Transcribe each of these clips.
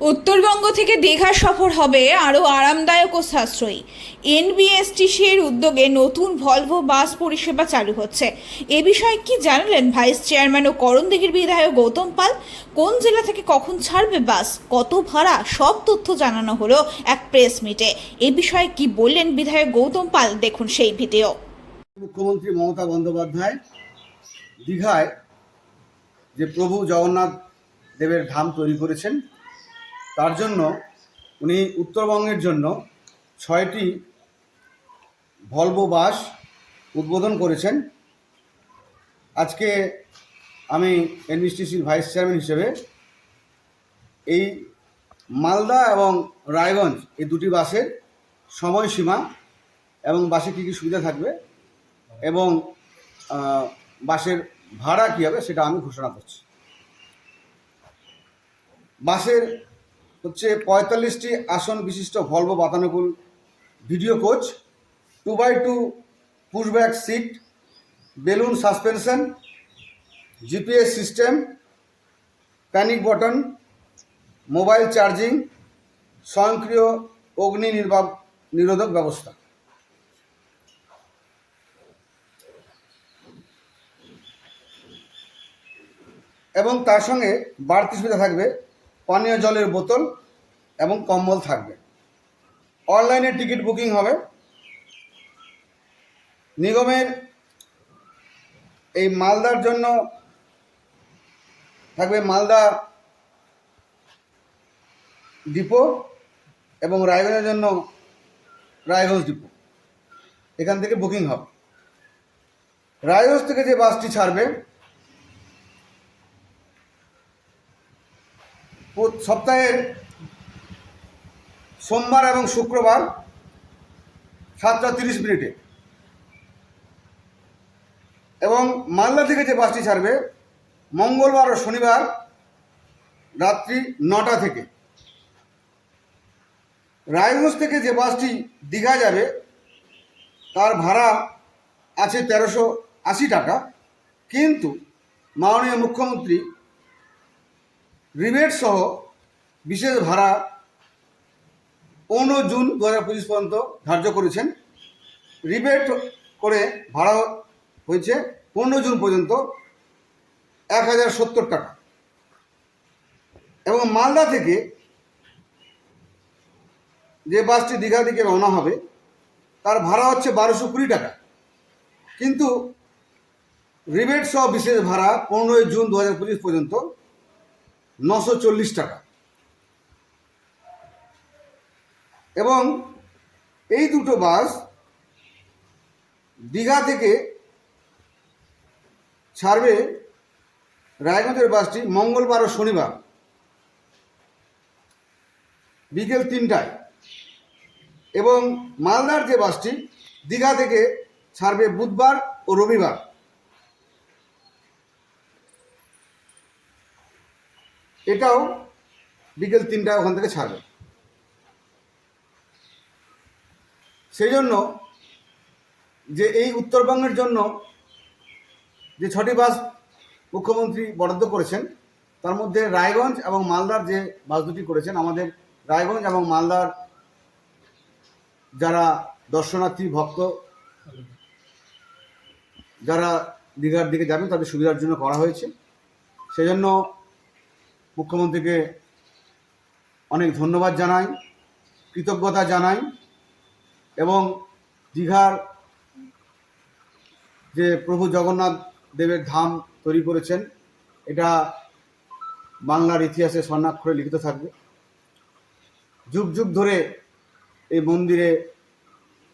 উত্তরবঙ্গ থেকে দীঘা সফর হবে আরও আরামদায়ক ও সাশ্রয়ী। এনবিএসটিসির উদ্যোগে নতুন ভলভো বাস পরিষেবা চালু হচ্ছে। এ বিষয়ে কি জানালেন ভাইস চেয়ারম্যান ও করণদিঘির বিধায়ক গৌতম পাল? কোন জেলা থেকে কখন ছাড়বে বাস? কত ভাড়া? সব তথ্য জানানো হলো এক প্রেস মিটে। এ বিষয়ে কি বললেন বিধায়ক গৌতম পাল? দেখুন সেই ভিডিও। মুখ্যমন্ত্রী মমতা বন্দ্যোপাধ্যায় দীঘায় যে প্রভু জগন্নাথ দেবের ধাম তৈরি করেছেন তার জন্য উনি উত্তরবঙ্গের জন্য ছয়টি ভলভো বাস উদ্বোধন করেছেন। আজকে আমি এনবিসটিসির ভাইস চেয়ারম্যান হিসেবে এই মালদা এবং রায়গঞ্জ এই দুটি বাসের সময়সীমা এবং বাসে কী কী সুবিধা থাকবে এবং বাসের ভাড়া কী হবে সেটা আমি ঘোষণা করছি। বাসের হচ্ছে পঁয়তাল্লিশটি আসন বিশিষ্ট Volvo বাতানুকূল video coach, two by two pushback seat, balloon suspension, GPS system, panic button, mobile charging, স্বয়ংক্রিয় অগ্নি নির্বাপ, নিরোধক ব্যবস্থা। এবং তার সঙ্গে বাড়তি সুবিধা থাকবে পানীয় জলের বোতল এবং কম্বল থাকবে। অনলাইনে টিকিট বুকিং হবে। নিগমের এই মালদার জন্য থাকবে মালদা ডিপো এবং রায়গঞ্জের জন্য রায়গঞ্জ ডিপো। এখান থেকে বুকিং হবে। রায়গঞ্জ থেকে যে বাসটি ছাড়বে সপ্তাহের সোমবার এবং শুক্রবার সাতটা তিরিশ মিনিটে। এবং মালদা থেকে যে বাসটি ছাড়বে, মঙ্গলবার ও শনিবার রাত্রি নটা থেকে। রায়গঞ্জ থেকে যে বাসটি দীঘা যাবে, তার ভাড়া আছে তেরোশো আশি টাকা। কিন্তু মাননীয় মুখ্যমন্ত্রী রিবেট সহ বিশেষ ভাড়া পনেরো জুন দু হাজার পঁচিশ পর্যন্ত ধার্য করেছেন। রিবেট করে ভাড়া হয়েছে পনেরো জুন পর্যন্ত এক হাজার সত্তর টাকা। এবং মালদা থেকে যে বাসটি দীঘা দিকে রওনা হবে, তার ভাড়া হচ্ছে বারোশো কুড়ি টাকা। কিন্তু রিবেট সহ বিশেষ ভাড়া পনেরোই জুন দু হাজার পঁচিশ পর্যন্ত নশো চল্লিশ টাকা। এবং এই দুটো বাস দীঘা থেকে ছাড়বে রায়গঞ্জের বাসটি মঙ্গলবার ও শনিবার। বিকেল তিনটায়। এবং মালদার যে বাসটি দীঘা থেকে ছাড়বে বুধবার ও রবিবার। এটাও বিকেল তিনটায় ওখান থেকে ছাড়বে। সেই জন্য যে এই উত্তরবঙ্গের জন্য যে ছটি বাস মুখ্যমন্ত্রী বরাদ্দ করেছেন, তার মধ্যে রায়গঞ্জ এবং মালদার যে বাস দুটি করেছেন, আমাদের রায়গঞ্জ এবং মালদার যারা দর্শনার্থী, ভক্ত, যারা দীঘার দিকে যাবেন, তাদের সুবিধার জন্য করা হয়েছে। সেজন্য মুখ্যমন্ত্রীকে অনেক ধন্যবাদ জানাই, কৃতজ্ঞতা জানাই এবং দীঘার যে প্রভু জগন্নাথ দেবের ধাম তৈরি করেছেন, এটা বাংলার ইতিহাসে স্বর্ণাক্ষরে লিখিত থাকবে। যুগ যুগ ধরে এই মন্দিরে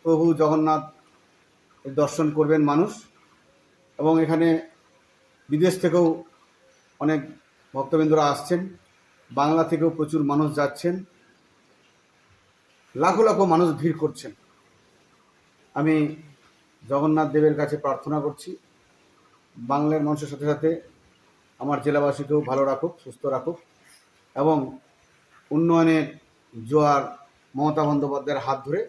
প্রভু জগন্নাথ দর্শন করবেন মানুষ এবং এখানে বিদেশ থেকেও অনেক ভক্তবৃন্দরা আসছেন, বাংলা থেকেও প্রচুর মানুষ যাচ্ছেন, লাখো লাখো মানুষ ভিড় করছেন। আমি জগন্নাথ দেবের কাছে প্রার্থনা করছি, বাংলার মানুষের সাথে সাথে আমার জেলাবাসীকেও ভালো রাখুক, সুস্থ রাখুক এবং উন্নয়নের জোয়ার মমতা বন্দ্যোপাধ্যায়ের হাত ধরে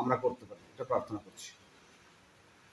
আমরা করতে পারি, এটা প্রার্থনা করছি।